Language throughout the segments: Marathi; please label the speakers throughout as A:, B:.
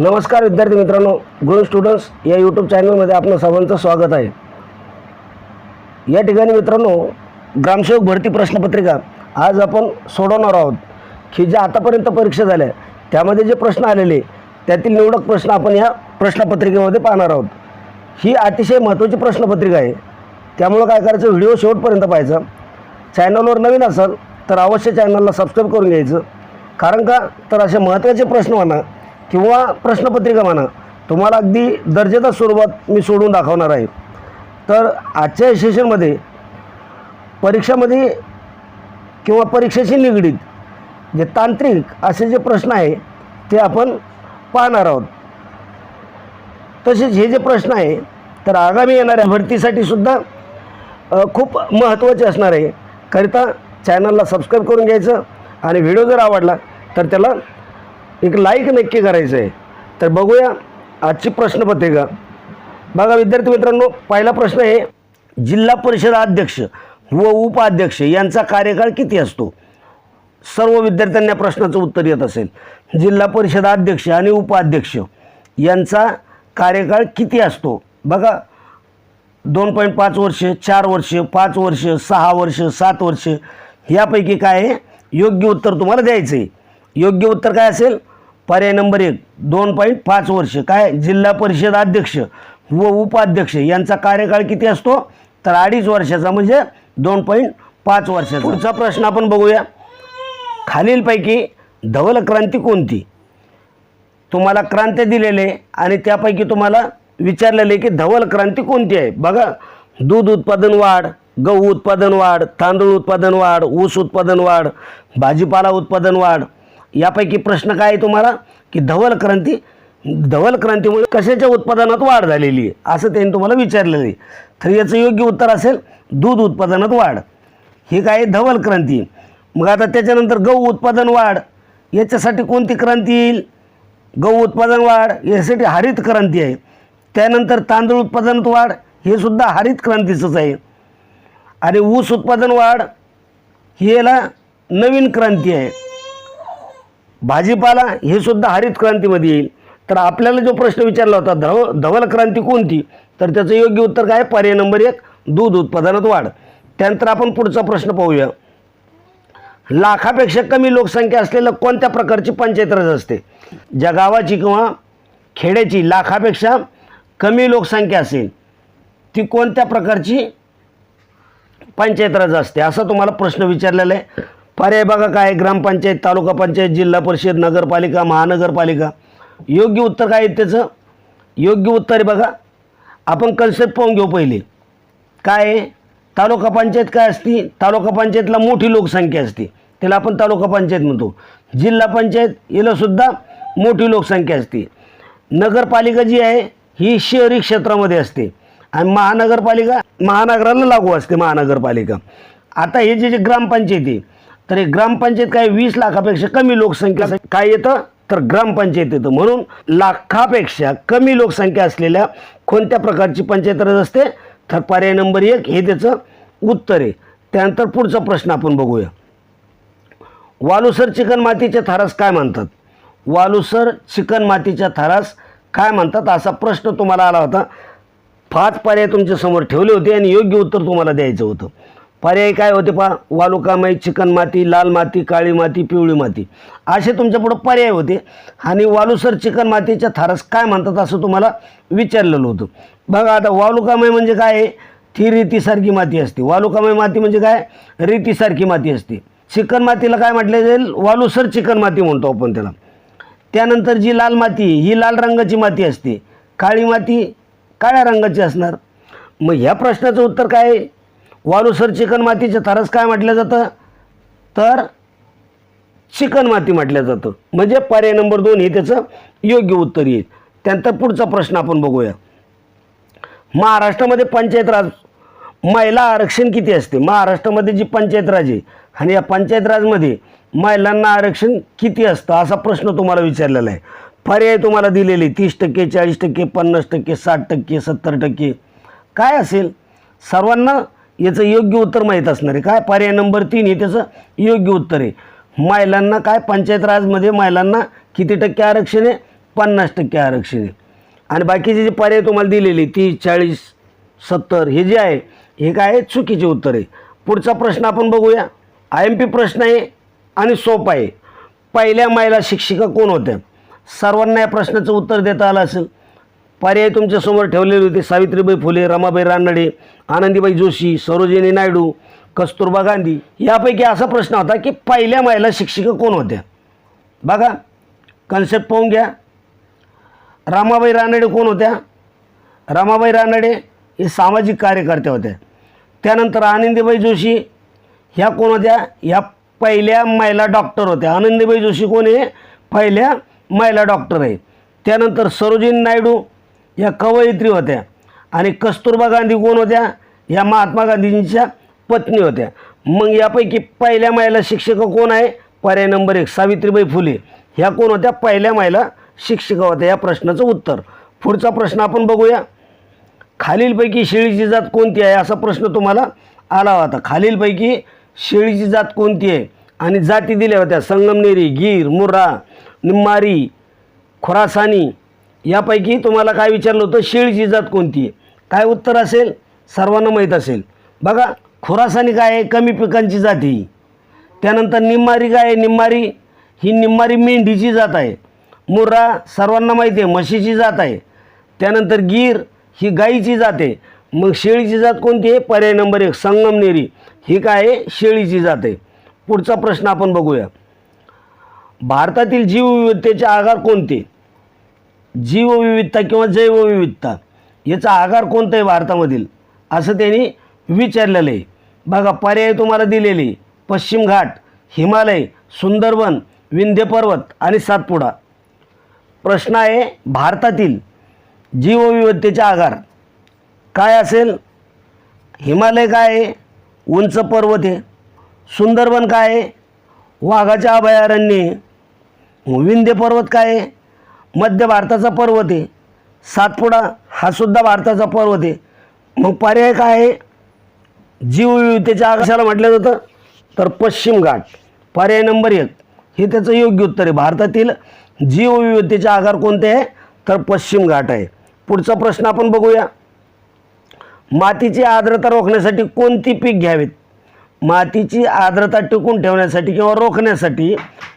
A: नमस्कार विद्यार्थी मित्रांनो. गुरु स्टुडंट्स या यूट्यूब चॅनलमध्ये आपलं सर्वांचं स्वागत आहे. या ठिकाणी मित्रांनो ग्रामसेवक भरती प्रश्नपत्रिका आज आपण सोडवणार आहोत. की ज्या आतापर्यंत परीक्षा झाल्या त्यामध्ये जे प्रश्न आलेले त्यातील निवडक प्रश्न आपण या प्रश्नपत्रिकेमध्ये पाहणार आहोत. ही अतिशय महत्त्वाची प्रश्नपत्रिका आहे. त्यामुळं काय करायचं व्हिडिओ शेवटपर्यंत पाहायचा. चॅनलवर नवीन असाल तर अवश्य चॅनलला सबस्क्राईब करून घ्यायचं. कारण का तर असे महत्त्वाचे प्रश्न म्हणा किंवा प्रश्नपत्रिका म्हणा तुम्हाला अगदी दर्जेदार स्वरूपात मी सोडून दाखवणार आहे. तर आजच्या सेशनमध्ये परीक्षामध्ये किंवा परीक्षेशी निगडीत जे तांत्रिक असे जे प्रश्न आहे ते आपण पाहणार आहोत. तसेच हे जे प्रश्न आहे तर आगामी येणाऱ्या भरतीसाठी सुद्धा खूप महत्त्वाचे असणार आहे. करिता चॅनलला सबस्क्राईब करून घ्यायचं आणि व्हिडिओ जर आवडला तर त्याला एक लाईक नक्की करायचं आहे तर बघूया आजची प्रश्नपत्रिका. बघा विद्यार्थी मित्रांनो पहिला प्रश्न आहे जिल्हा परिषद अध्यक्ष व उपाध्यक्ष यांचा कार्यकाळ किती असतो? सर्व विद्यार्थ्यांना प्रश्नाचं उत्तर येत असेल. जिल्हा परिषद अध्यक्ष आणि उपाध्यक्ष यांचा कार्यकाळ किती असतो? बघा दोन पॉईंट पाच वर्ष चार वर्ष पाच वर्ष सहा वर्ष सात वर्ष यापैकी काय आहे? योग्य उत्तर तुम्हाला द्यायचं आहे योग्य उत्तर काय असेल? पर्याय नंबर एक दोन पॉईंट पाच वर्ष. काय? जिल्हा परिषद अध्यक्ष व उपाध्यक्ष यांचा कार्यकाळ किती असतो? तर अडीच वर्षाचा म्हणजे दोन पॉईंट पाच वर्षाचा. पुढचा प्रश्न आपण बघूया. खालीलपैकी धवल क्रांती कोणती? तुम्हाला क्रांत्या दिलेले आणि त्यापैकी तुम्हाला विचारलेले की धवल क्रांती कोणती आहे? बघा. दूध उत्पादन वाढ गहू उत्पादन वाढ तांदूळ उत्पादन वाढ ऊस उत्पादन वाढ भाजीपाला उत्पादन वाढ यापैकी प्रश्न काय आहे तुम्हाला? की धवल क्रांती धवल क्रांतीमुळे कशाच्या उत्पादनात वाढ झालेली आहे? असं त्यांनी तुम्हाला विचारलेलं आहे. तर याचं योग्य उत्तर असेल दूध उत्पादनात वाढ. ही काय आहे? धवल क्रांती. मग आता त्याच्यानंतर गहू उत्पादन वाढ. याच्यासाठी कोणती क्रांती येईल? गहू उत्पादन वाढ यासाठी हरित क्रांती आहे. त्यानंतर तांदूळ उत्पादनात वाढ हे सुद्धा हरित क्रांतीचंच आहे. आणि ऊस उत्पादन वाढ ही याला नवीन क्रांती आहे. भाजीपाला हे सुद्धा हरित क्रांतीमध्ये येईल. तर आपल्याला जो प्रश्न विचारला होता धव धवल क्रांती कोणती? तर त्याचं योग्य उत्तर काय? पर्याय नंबर एक दूध उत्पादनात वाढ. त्यानंतर आपण पुढचा प्रश्न पाहूया. लाखापेक्षा कमी लोकसंख्या असलेलं कोणत्या प्रकारची पंचायत राज असते? ज्या गावाची किंवा खेड्याची लाखापेक्षा कमी लोकसंख्या असेल ती कोणत्या प्रकारची पंचायत राज असते? असा तुम्हाला प्रश्न विचारलेला आहे. पर्याय बघा काय ग्रामपंचायत तालुका पंचायत जिल्हा परिषद नगरपालिका महानगरपालिका. योग्य उत्तर काय आहे त्याचं? योग्य उत्तर आहे बघा. आपण कन्सेप्ट पाहून घेऊ पहिले. काय आहे? तालुका पंचायत काय असती? तालुका पंचायतला मोठी लोकसंख्या असते. त्याला आपण तालुका पंचायत म्हणतो. जिल्हा पंचायत यालासुद्धा मोठी लोकसंख्या असते. नगरपालिका जी आहे ही शहरी क्षेत्रामध्ये असते. आणि महानगरपालिका महानगराला लागू असते महानगरपालिका. आता हे जे जे ग्रामपंचायत आहे तर हे ग्रामपंचायत काय वीस लाखापेक्षा कमी लोकसंख्या काय येतं? तर ग्रामपंचायत येतं. म्हणून लाखापेक्षा कमी लोकसंख्या असलेल्या कोणत्या प्रकारची पंचायत रज असते? तर पर्याय नंबर एक हे त्याचं उत्तर आहे. त्यानंतर पुढचा प्रश्न आपण बघूया. वालुसर चिकन मातीच्या थारास काय म्हणतात? वालुसर चिकन मातीच्या थारास काय म्हणतात? असा प्रश्न तुम्हाला आला होता. पाच पर्याय तुमच्यासमोर ठेवले होते आणि योग्य उत्तर तुम्हाला द्यायचं होतं. पर्याय काय होते पहा? वालुकामय चिकन माती लाल माती काळी माती पिवळी माती. असे तुमच्यापुढं पर्याय होते. आणि वालुसर चिकन मातीच्या थारास काय म्हणतात असं तुम्हाला विचारलेलं होतं. बघा आता वालुकामय म्हणजे काय आहे? ती रेतीसारखी माती असते. वालुकामय माती म्हणजे काय? रेतीसारखी माती असते. चिकन मातीला काय म्हटलं जाईल? वालुसर चिकन माती म्हणतो आपण त्याला. त्यानंतर जी लाल माती ही लाल रंगाची माती असते. काळी माती काळ्या रंगाची असणार. मग ह्या प्रश्नाचं उत्तर काय आहे? वालुसर चिकणमातीचे थारस काय म्हटलं जातं? तर चिकणमाती म्हटलं जातं. म्हणजे पर्याय नंबर दोन हे त्याचं योग्य उत्तर येईल. त्यानंतर पुढचा प्रश्न आपण बघूया. महाराष्ट्रामध्ये पंचायत राज महिला आरक्षण किती असते? महाराष्ट्रामध्ये जी पंचायत राज आहे आणि या पंचायत राजमध्ये महिलांना आरक्षण किती असतं असा प्रश्न तुम्हाला विचारलेला आहे. पर्याय तुम्हाला दिलेले तीस टक्के चाळीस टक्के पन्नास टक्के साठ टक्के सत्तर टक्के. काय असेल? सर्वांना याचं योग्य उत्तर माहीत असणार आहे. काय? पर्याय नंबर तीन हे त्याचं योग्य उत्तर आहे. महिलांना काय? पंचायत राजमध्ये महिलांना किती टक्के आरक्षण आहे? पन्नास टक्के आरक्षण आहे. आणि बाकीचे जे पर्याय तुम्हाला दिलेले तीस चाळीस सत्तर हे जे आहे हे काय आहे चुकीचे उत्तर आहे. पुढचा प्रश्न आपण बघूया. आय एम पी प्रश्न आहे आणि सोपा आहे. पहिल्या महिला शिक्षिका कोण होत्या? सर्वांना या प्रश्नाचं उत्तर देता आलं असेल. पर्याय तुमच्यासमोर ठेवलेले होते. सावित्रीबाई फुले रमाबाई रानडे आनंदीबाई जोशी सरोजिनी नायडू कस्तुरबा गांधी. यापैकी असा प्रश्न होता की पहिल्या महिला शिक्षिका कोण होत्या? बघा कन्सेप्ट पाहून घ्या. रामाबाई रानडे कोण होत्या? रमाबाई रानडे हे सामाजिक कार्यकर्त्या होत्या त्यानंतर आनंदीबाई जोशी ह्या कोण होत्या? ह्या पहिल्या महिला डॉक्टर होत्या. आनंदीबाई जोशी कोण आहे? पहिल्या महिला डॉक्टर आहे. त्यानंतर सरोजिनी नायडू या कवयित्री होत्या. आणि कस्तुरबा गांधी कोण होत्या? या महात्मा गांधीजींच्या पत्नी होत्या. मग यापैकी पहिल्या महिला शिक्षिका कोण आहे? पर्याय नंबर एक सावित्रीबाई फुले. ह्या कोण होत्या? पहिल्या महिला शिक्षिका होत्या. या प्रश्नाचं उत्तर. पुढचा प्रश्न आपण बघूया. खालीलपैकी शेळीची जात कोणती आहे? असा प्रश्न तुम्हाला आला होता. खालीलपैकी शेळीची जात कोणती आहे? आणि जाती दिल्या होत्या. संगमनेरी गीर मुर्रा निम्मारी खुरासानी यापैकी तुम्हाला काय विचारलं होतं? शेळीची जात कोणती आहे? काय उत्तर असेल? सर्वांना माहीत असेल. बघा खुरासानी काय आहे कमी पिकांची जात ही. त्यानंतर निम्मारी काय आहे निम्मारी. ही निम्मारी मेंढीची जात आहे. मुर्रा सर्वांना माहिती आहे म्हशीची जात आहे. त्यानंतर गीर ही गाईची जात आहे. मग शेळीची जात कोणती आहे? पर्याय नंबर एक संगमनेरी. ही काय आहे? शेळीची जात आहे. पुढचा प्रश्न आपण बघूया. भारतातील जीवविविधतेचे आगार कोणते? जीवविविधता किंवा जैवविविधता याचा आगार कोणता आहे भारतामधील असं त्यांनी विचारलेलं आहे. बघा पर्याय तुम्हाला दिलेले पश्चिम घाट हिमालय सुंदरबन विंध्य पर्वत आणि सातपुडा. प्रश्न आहे भारतातील जीवविविधतेचे आगार. काय असेल? हिमालय काय आहे? उंच पर्वत आहे. सुंदरबन काय आहे? वाघाच्या अभयारण्य विंध्य पर्वत काय आहे? मध्य भारताचा पर्वत आहे सातपुडा हा सुद्धा भारताचा पर्वत आहे मग पर्याय काय आहे? जीवविविधतेच्या आकाशाला म्हटलं जातं तर पश्चिम घाट. पर्याय नंबर एक. हे त्याचं योग्य उत्तर आहे. भारतातील जीवविविधतेचे आगार कोणते आहे? तर पश्चिम घाट आहे. पुढचा प्रश्न आपण बघूया. मातीची आर्द्रता रोखण्यासाठी कोणती पीक घ्यावीत? मातीची आर्द्रता टिकून ठेवण्यासाठी किंवा रोखण्यासाठी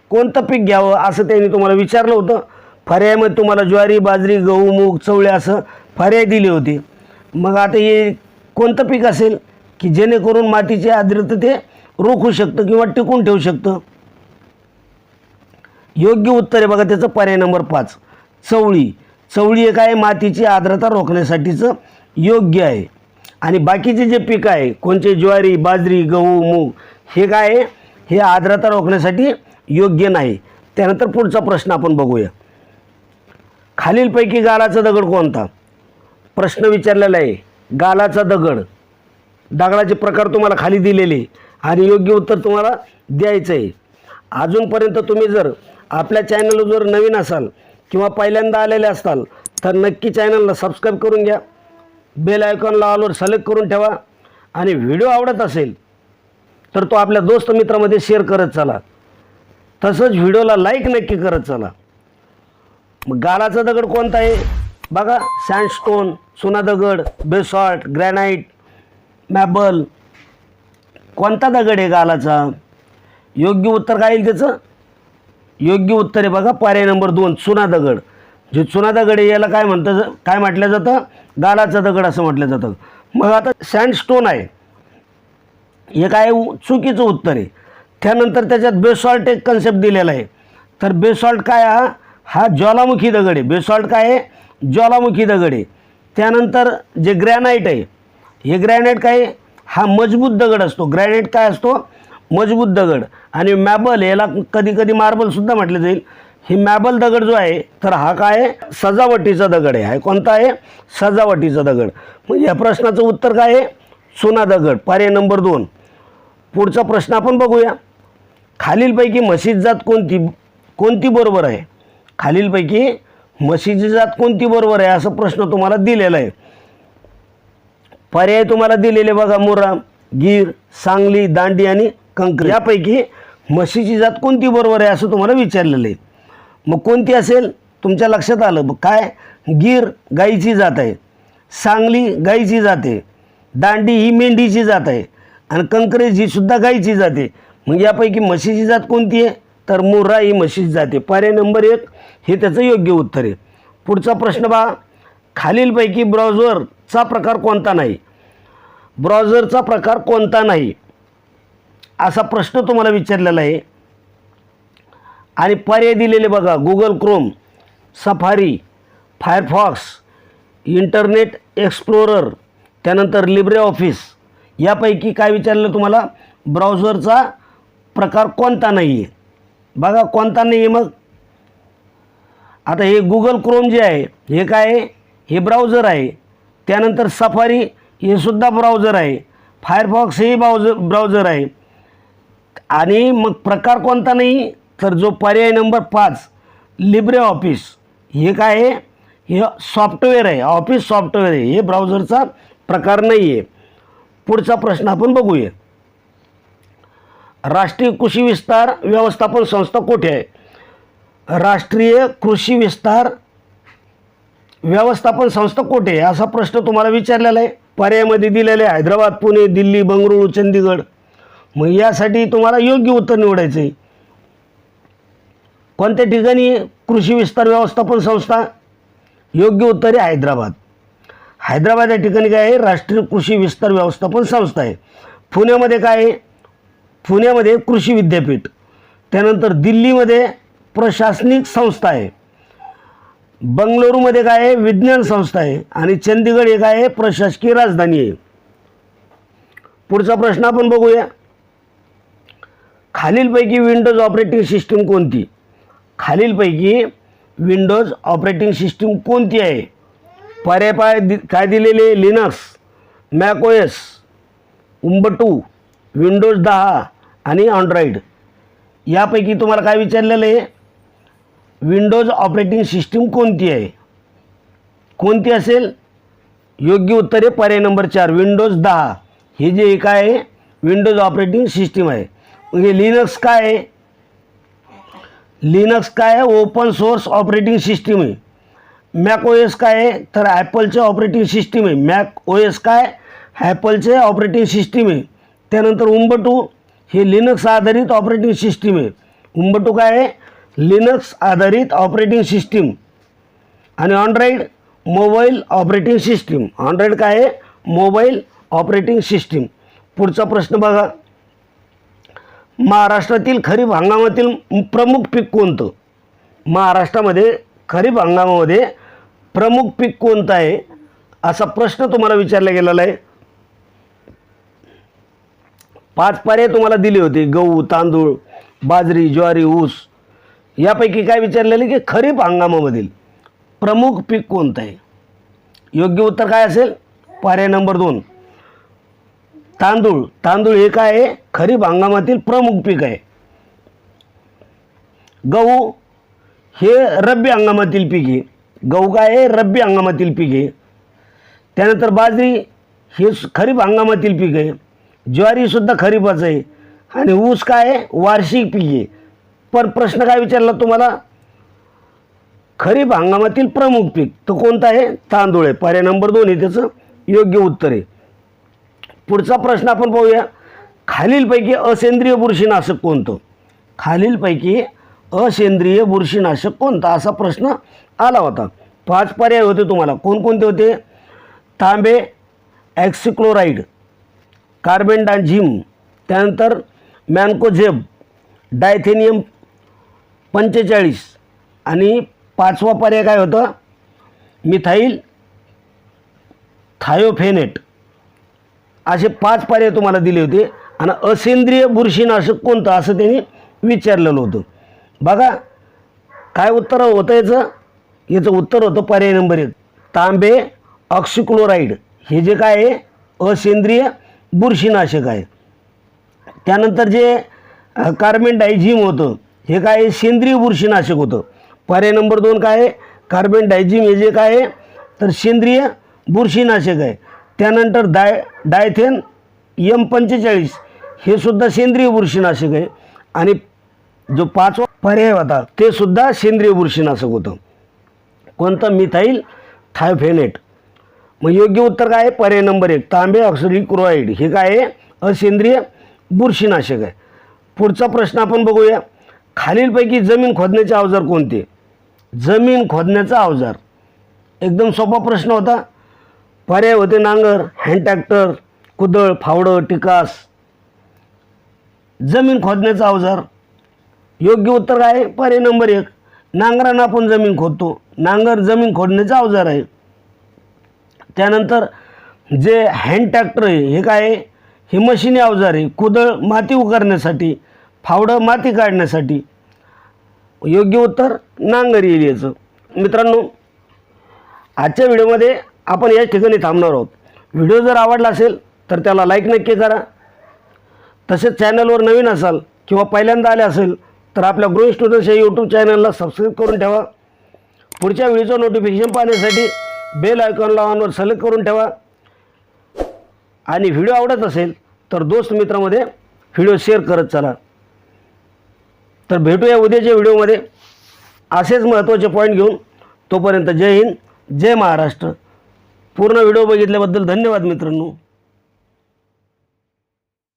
A: कोणतं पीक घ्यावं असं त्यांनी तुम्हाला विचारलं होतं. पर्यायामध्ये तुम्हाला ज्वारी बाजरी गहू मूग चवळे असं पर्याय दिले होते. मग आता हे कोणतं पीक असेल की जेणेकरून मातीची आर्द्रता ते रोखू शकतं किंवा टिकून ठेवू शकतं? योग्य उत्तर आहे बघा त्याचं पर्याय नंबर पाच. चवळी. चवळी एक आहे मातीची आर्द्रता रोखण्यासाठीचं योग्य आहे. आणि बाकीचे जे पीक आहे कोणते ज्वारी बाजरी गहू मूग हे काय आहे? हे आर्द्रता रोखण्यासाठी योग्य नाही. त्यानंतर पुढचा प्रश्न आपण बघूया. खालीलपैकी गालाचा दगड कोणता? प्रश्न विचारलेला आहे. गालाचा दगड. दगडाचे प्रकार तुम्हाला खाली दिलेले आणि योग्य उत्तर तुम्हाला द्यायचं आहे. अजूनपर्यंत तुम्ही जर आपल्या चॅनलवर जर नवीन असाल किंवा पहिल्यांदा आलेले असाल तर नक्की चॅनलला सबस्क्राईब करून घ्या. बेल आयकॉनला ऑलवर सिलेक्ट करून ठेवा. आणि व्हिडिओ आवडत असेल तर तो आपल्या दोस्त मित्रामध्ये शेअर करत चला. तसंच व्हिडिओला लाईक नक्की करत चला. मग गालाचा दगड कोणता आहे? बघा सँडस्टोन सुना दगड बेसॉल्ट ग्रॅनाईट मॅबल कोणता दगड आहे गालाचा? योग्य उत्तर काय येईल त्याचं? योग्य उत्तर आहे बघा पर्याय नंबर दोन चुना दगड. जे चुना दगड आहे याला काय म्हणतं काय म्हटलं जातं? गालाचा दगड असं म्हटलं जातं. मग आता सँडस्टोन आहे. हे काय चुकीचं उत्तर आहे. त्यानंतर त्याच्यात बेसॉल्ट एक कन्सेप्ट दिलेला आहे. तर बेसॉल्ट काय हा? हा ज्वालामुखी दगड आहे बेसॉल्ट काय आहे? ज्वालामुखी दगड. आहे त्यानंतर जे ग्रॅनाईट आहे हे ग्रॅनाईट काय आहे? हा मजबूत दगड असतो. ग्रॅनाईट काय असतो? मजबूत दगड. आणि मॅबल याला कधी कधी मार्बलसुद्धा म्हटलं जाईल. हे मॅबल दगड जो आहे तर हा काय आहे? सजावटीचा दगड आहे. हा कोणता आहे? सजावटीचा दगड. म्हणजे या प्रश्नाचं उत्तर काय आहे? सोना दगड. पर्याय नंबर दोन. पुढचा प्रश्न आपण बघूया. खालीलपैकी म्हशीची जात कोणती कोणती बरोबर आहे? खालीलपैकी म्हशीची जात कोणती बरोबर आहे असा प्रश्न तुम्हाला दिलेला आहे. पर्याय तुम्हाला दिलेले बघा मुर्रा गीर सांगली दांडी आणि कंकरी यापैकी म्हशीची जात कोणती बरोबर आहे असं तुम्हाला विचारलेलं आहे. मग कोणती असेल? तुमच्या लक्षात आलं. मग काय? गीर गाईची जात आहे. सांगली गाईची जात आहे. दांडी ही मेंढीची जात आहे. आणि कंकरेज ही सुद्धा गाईची जाते मग यापैकी म्हशीची जात कोणती आहे? तर मुर्रा ही म्हशीची जाते पर्याय नंबर एक हे त्याचं योग्य उत्तर आहे. पुढचा प्रश्न बा खालीलपैकी ब्राउझरचा प्रकार कोणता नाही? ब्राउझरचा प्रकार कोणता नाही? असा प्रश्न तुम्हाला विचारलेला आहे. आणि पर्याय दिलेले बघा Google Chrome Safari Firefox Internet Explorer त्यानंतर लिब्रे ऑफिस यापैकी काय विचारलं तुम्हाला? ब्राउझरचा प्रकार कोणता नाही आहे बघा कोणता नाही आहे मग? आता हे गुगल क्रोम जे आहे हे काय आहे? हे ब्राउझर आहे. त्यानंतर सफारी हे सुद्धा ब्राउझर आहे. फायरफॉक्स हे ब्राउझर ब्राउझर आहे. आणि मग प्रकार कोणता नाही? तर जो पर्याय नंबर पाच लिब्रे ऑफिस हे काय आहे? हे सॉफ्टवेअर आहे. ऑफिस सॉफ्टवेअर आहे. हे ब्राउझरचा प्रकार नाही आहे पुढचा प्रश्न आपण बघूया. राष्ट्रीय कृषी विस्तार व्यवस्थापन संस्था कुठे आहे? राष्ट्रीय कृषी विस्तार व्यवस्थापन संस्था कोठे आहे? असा प्रश्न तुम्हाला विचारलेला आहे. पर्यायामध्ये दिलेले आहे. हैदराबाद पुणे दिल्ली बंगळुरू चंदीगड. मग यासाठी तुम्हाला योग्य उत्तर निवडायचं आहे. कोणत्या ठिकाणी कृषी विस्तार व्यवस्थापन संस्था? योग्य उत्तर आहे हैदराबाद. हैदराबाद या ठिकाणी काय आहे? राष्ट्रीय कृषी विस्तार व्यवस्थापन संस्था आहे. पुण्यामध्ये काय आहे? पुण्यामध्ये कृषी विद्यापीठ. त्यानंतर दिल्लीमध्ये प्रशासनिक संस्था आहे. बंगळुरूमध्ये काय आहे विज्ञान संस्था आहे आणि चंदीगड हे काय आहे प्रशासकीय राजधानी आहे. पुढचा प्रश्न आपण बघूया. खालीलपैकी विंडोज ऑपरेटिंग सिस्टीम कोणती? खालीलपैकी विंडोज ऑपरेटिंग सिस्टीम कोणती आहे? पर्याय पाय दि काय दिलेले? लिनक्स मॅकोएस उंबटू विंडोज दहा आणि अँड्रॉईड यापैकी तुम्हाला काय विचारलेलं आहे? विंडोज ऑपरेटिंग सिस्टीम कोणती आहे? कोणती असेल? योग्य उत्तर आहे पर्याय नंबर चार विंडोज दहा. हे जे एक आहे विंडोज ऑपरेटिंग सिस्टीम आहे. म्हणजे लिनक्स काय आहे? लिनक्स काय आहे? ओपन सोर्स ऑपरेटिंग सिस्टीम आहे. मॅक ओ एस काय आहे? तर ॲपलचे ऑपरेटिंग सिस्टीम आहे. मॅक ओ एस काय? ॲपलचे ऑपरेटिंग सिस्टीम आहे. त्यानंतर उंबटू हे लिनक्स आधारित ऑपरेटिंग सिस्टीम आहे. उंबटू काय आहे? लिनक्स आधारित ऑपरेटिंग सिस्टीम आणि Android mobile operating system. Android काय आहे? Mobile operating system. पुढचा प्रश्न बघा. महाराष्ट्रातील खरीप हंगामातील प्रमुख पीक कोणतं? महाराष्ट्रामध्ये खरीप हंगामामध्ये प्रमुख पीक कोणतं आहे? असा प्रश्न तुम्हाला विचारला गेलेला आहे. पाच पर्याय तुम्हाला दिले होते. गहू तांदूळ बाजरी ज्वारी ऊस. यापैकी काय विचारलेलं की खरीप हंगामामधील प्रमुख पीक कोणतं आहे? योग्य उत्तर काय असेल? पर्याय नंबर दोन. तांदूळ. तांदूळ हे काय आहे? खरीप हंगामातील प्रमुख पीक आहे. गहू हे रब्बी हंगामातील पीक आहे. गहू काय आहे? रब्बी हंगामातील पीक आहे. त्यानंतर बाजरी हे खरीप हंगामातील पीक आहे. ज्वारीसुद्धा खरीपाचं आहे. आणि ऊस काय आहे? वार्षिक पीक आहे. पण प्रश्न काय विचारला तुम्हाला? खरीप हंगामातील प्रमुख पीक तो कोणता आहे? तांदूळ आहे. पर्याय नंबर दोन आहे त्याचं. योग्य उत्तर आहे. पुढचा प्रश्न आपण पाहूया. खालीलपैकी असेंद्रिय बुरशीनाशक कोणतं? खालीलपैकी असेंद्रिय बुरशीनाशक कोणतं? असा प्रश्न आला होता. पाच पर्याय होते तुम्हाला. कोणकोणते होते? तांबे ॲक्सिक्लोराईड कार्बेंडाझिम त्यानंतर मॅन्कोझेब डायथेनियम पंचेचाळीस. आणि पाचवा पर्याय काय होतं? Methyl thiophanate. असे पाच पर्याय तुम्हाला दिले होते. आणि असेंद्रिय बुरशीनाशक कोणतं? असं त्यांनी विचारलेलं होतं. बघा काय उत्तर होतं याचं? याचं उत्तर होतं पर्याय नंबर एक. तांबे ऑक्सिक्लोराईड. हे जे काय आहे? असेंद्रिय बुरशीनाशक आहे. त्यानंतर जे कार्बन डायझिम होतं हे काय आहे? सेंद्रिय बुरशीनाशक होतं. पर्याय नंबर दोन काय आहे? कार्बन डायझिम हे जे काय आहे तर सेंद्रिय बुरशीनाशक आहे. त्यानंतर डाय डायथेन यम पंचेचाळीस हे सुद्धा सेंद्रिय बुरशीनाशक आहे. आणि जो पाचवा पर्याय होता ते सुद्धा सेंद्रिय बुरशीनाशक होतं. कोणतं? Methyl thiophanate. मग योग्य उत्तर काय आहे? पर्याय नंबर एक तांबे ऑक्सिडी क्लोराईड हे काय आहे? असेंद्रिय बुरशीनाशक आहे. पुढचा प्रश्न आपण बघूया. खालीलपैकी जमीन खोदण्याचे अवजार कोणते? जमीन खोदण्याचा अवजार. एकदम सोपा प्रश्न होता. पर्याय होते नांगर हँड ट्रॅक्टर कुदळ फावडं टिकास. जमीन खोदण्याचा अवजार. योग्य उत्तर काय? आहे पर्याय नंबर एक. नांगरानं आपण जमीन खोदतो. नांगर जमीन खोदण्याचा अवजार आहे. त्यानंतर जे हँड ट्रॅक्टर आहे हे काय आहे? हे मशिनी अवजार आहे. कुदळ माती उकारण्यासाठी फावडं माती काढण्यासाठी योग्य उत्तर नांगर येईल याचं मित्रांनो आजच्या व्हिडिओमध्ये आपण याच ठिकाणी थांबणार आहोत. व्हिडिओ जर आवडला असेल तर त्याला लाईक नक्की करा. तसेच चॅनलवर नवीन असाल किंवा पहिल्यांदा आले असेल तर आपल्या ग्रो स्टुडंट्स या यूट्यूब चॅनलला सबस्क्राईब करून ठेवा. पुढच्या व्हिडिओचं नोटिफिकेशन पाहण्यासाठी बेल आयकॉनला ऑनवर सिलेक्ट करून ठेवा. आणि व्हिडिओ आवडत असेल तर दोस्त मित्रामध्ये व्हिडिओ शेअर करत चला. तर भेटूया उद्याच्या व्हिडिओमध्ये. असेच महत्त्वाचे पॉईंट घेऊन तोपर्यंत जय हिंद जय महाराष्ट्र. पूर्ण व्हिडिओ बघितल्याबद्दल धन्यवाद मित्रांनो.